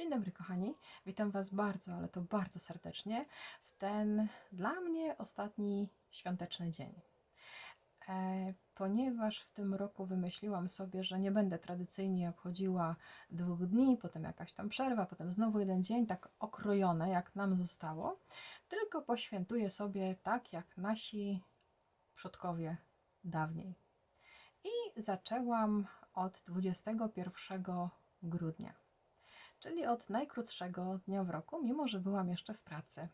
Dzień dobry, kochani. Witam Was bardzo, ale to bardzo serdecznie w ten dla mnie ostatni świąteczny dzień. E, ponieważ w tym roku wymyśliłam sobie, że nie będę tradycyjnie obchodziła dwóch dni, potem jakaś tam przerwa, potem znowu jeden dzień, tak okrojone, jak nam zostało, tylko poświętuję sobie tak, jak nasi przodkowie dawniej. I zaczęłam od 21 grudnia czyli od najkrótszego dnia w roku, mimo że byłam jeszcze w pracy.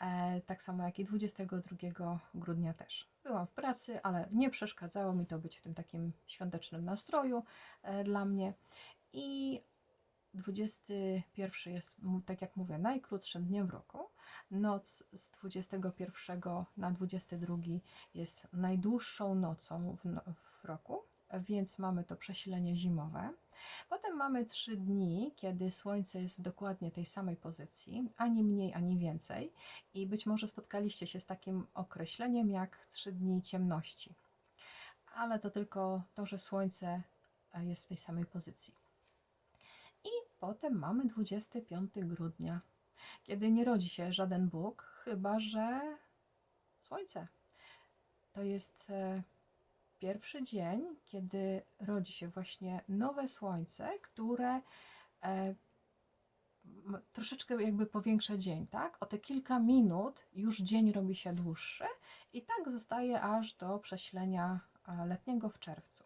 E, tak samo jak i 22 grudnia też. Byłam w pracy, ale nie przeszkadzało mi to być w tym takim świątecznym nastroju e, dla mnie. I 21 jest, tak jak mówię, najkrótszym dniem w roku. Noc z 21 na 22 jest najdłuższą nocą w, no, w roku, więc mamy to przesilenie zimowe. Potem mamy trzy dni, kiedy Słońce jest w dokładnie tej samej pozycji, ani mniej, ani więcej. I być może spotkaliście się z takim określeniem jak trzy dni ciemności. Ale to tylko to, że Słońce e, jest w tej samej pozycji. I potem mamy 25 grudnia, kiedy nie rodzi się żaden Bóg, chyba że Słońce. To jest e, pierwszy dzień, kiedy rodzi się właśnie nowe słońce, które e, troszeczkę jakby powiększa dzień, tak? O te kilka minut już dzień robi się dłuższy i tak zostaje aż do przesilenia e, letniego w czerwcu.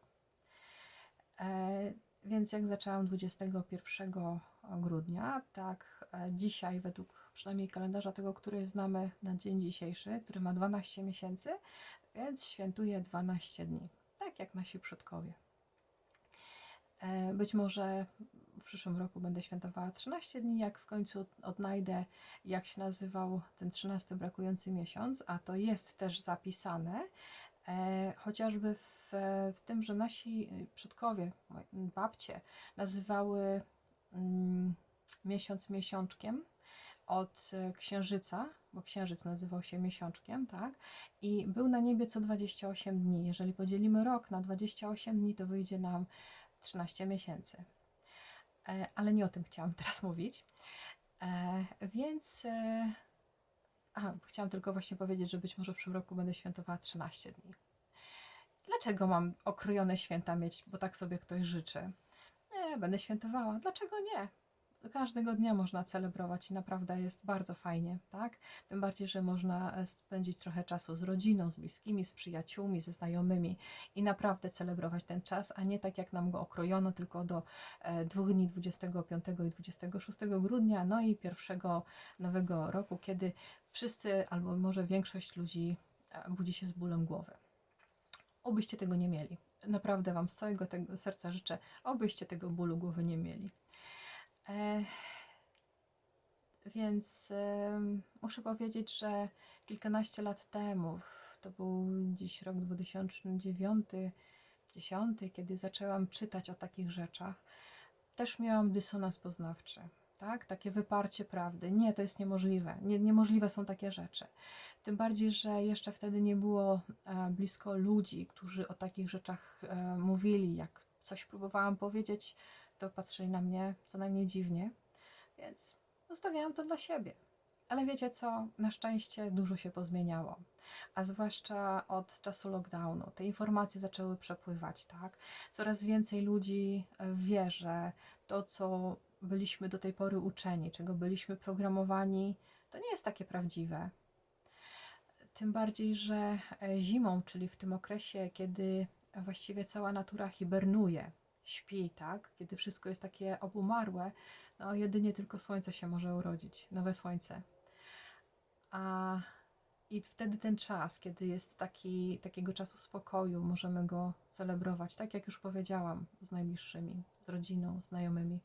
E, więc jak zaczęłam 21 grudnia, tak e, dzisiaj według przynajmniej kalendarza tego, który znamy na dzień dzisiejszy, który ma 12 miesięcy, więc świętuję 12 dni, tak jak nasi przodkowie. E, Być może w przyszłym roku będę świętowała 13 dni, jak w końcu odnajdę, jak się nazywał ten 13 brakujący miesiąc, a to jest też zapisane, e, chociażby w, w tym, że nasi przodkowie, babcie, nazywały miesiąc miesiączkiem od e, księżyca, bo księżyc nazywał się miesiączkiem, tak? I był na niebie co 28 dni. Jeżeli podzielimy rok na 28 dni, to wyjdzie nam 13 miesięcy. E, Ale nie o tym chciałam teraz mówić. E, Więc. e, A, chciałam tylko właśnie powiedzieć, że być może w przyszłym roku będę świętowała 13 dni. Dlaczego mam okrojone święta mieć, bo tak sobie ktoś życzy? Będę świętowała. Dlaczego nie? Każdego dnia można celebrować i naprawdę jest bardzo fajnie, tak? Tym bardziej, że można e, spędzić trochę czasu z rodziną, z bliskimi, z przyjaciółmi, ze znajomymi i naprawdę celebrować ten czas, a nie tak jak nam go okrojono tylko do e, dwóch dni 25 i 26 grudnia, no i pierwszego nowego roku, kiedy wszyscy albo może większość ludzi e, budzi się z bólem głowy. Obyście tego nie mieli. Naprawdę Wam z całego tego serca życzę, obyście tego bólu głowy nie mieli. E, więc em, muszę powiedzieć, że kilkanaście lat temu, to był dziś rok 2009, 10, kiedy zaczęłam czytać o takich rzeczach, też miałam dysonans poznawczy. Tak? Takie wyparcie prawdy. Nie, to jest niemożliwe. Nie, niemożliwe są takie rzeczy. Tym bardziej, że jeszcze wtedy nie było e, blisko ludzi, którzy o takich rzeczach e, mówili. Jak coś próbowałam powiedzieć, to patrzyli na mnie co najmniej dziwnie, więc zostawiałam to dla siebie. Ale wiecie co? Na szczęście dużo się pozmieniało. A zwłaszcza od czasu lockdownu. Te informacje zaczęły przepływać, tak? Coraz więcej ludzi e, wie, że to, co byliśmy do tej pory uczeni, czego byliśmy programowani, to nie jest takie prawdziwe. Tym bardziej, że e, zimą, czyli w tym okresie, kiedy właściwie cała natura hibernuje, śpi, tak? Kiedy wszystko jest takie obumarłe, no jedynie tylko słońce się może urodzić, nowe słońce. A i wtedy ten czas, kiedy jest taki, takiego czasu spokoju, możemy go celebrować, tak jak już powiedziałam, z najbliższymi, z rodziną, znajomymi.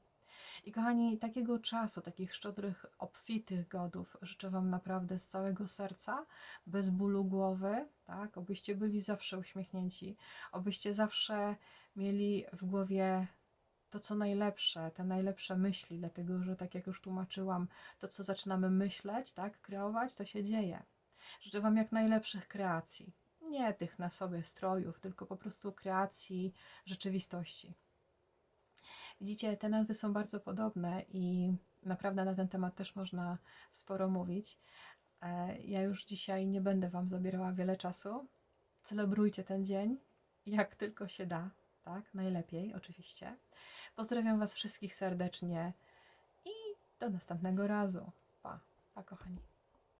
I kochani, takiego czasu, takich szczodrych, obfitych godów życzę Wam naprawdę z całego serca, bez bólu głowy, tak? Obyście byli zawsze uśmiechnięci, obyście zawsze mieli w głowie to, co najlepsze, te najlepsze myśli, dlatego że, tak jak już tłumaczyłam, to, co zaczynamy myśleć, tak, kreować, to się dzieje. Życzę Wam jak najlepszych kreacji. Nie tych na sobie strojów, tylko po prostu kreacji rzeczywistości. Widzicie, te nazwy są bardzo podobne i naprawdę na ten temat też można sporo mówić. E, ja już dzisiaj nie będę Wam zabierała wiele czasu. Celebrujcie ten dzień, jak tylko się da tak? Najlepiej, oczywiście. Pozdrawiam Was wszystkich serdecznie i do następnego razu. Pa, pa kochani.